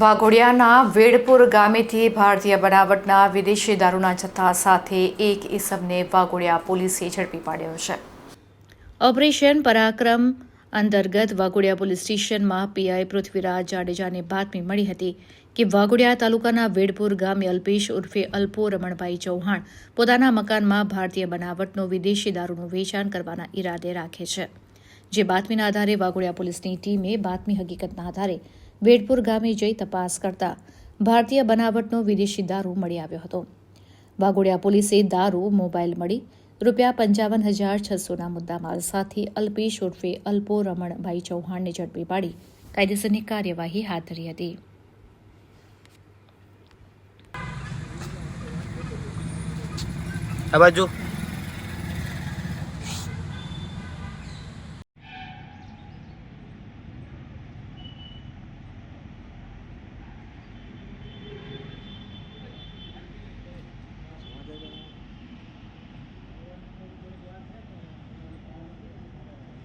વાઘોડિયાના વેડપુર ગામેથી ભારતીય બનાવટના વિદેશી દારૂના જથ્થા સાથે એક ઇસમને વાઘોડિયા પોલીસે ઝડપી પાડ્યો છે. ઓપરેશન પરાક્રમ અંતર્ગત વાઘોડિયા પોલીસ સ્ટેશનમાં પીઆઈ પૃથ્વીરાજ જાડેજાને બાતમી મળી હતી કે વાઘોડિયા તાલુકાના વેડપુર ગામે અલ્પેશ ઉર્ફે અલ્પો રમણભાઈ ચૌહાણ પોતાના મકાનમાં ભારતીય બનાવટનો વિદેશી દારૂનું વેચાણ કરવાના ઈરાદે રાખે છે. જે બાતમીના આધારે વાઘોડિયા પોલીસની ટીમે બાતમી હકીકતના આધારે વેડપુર ગામે જઈ તપાસ કરતા ભારતીય બનાવટનો વિદેશી દારૂ મળી આવ્યો હતો. વાઘોડિયા પોલીસે દારૂ, મોબાઈલ મળી, રૂપિયા પંચાવન હજાર છસોના મુદ્દામાલ સાથે અલ્પેશ ઉર્ફે અલ્પો રમણભાઈ ચૌહાણને ઝડપી પાડી કાયદેસરની કાર્યવાહી હાથ ધરી હતી. આ બાજુ.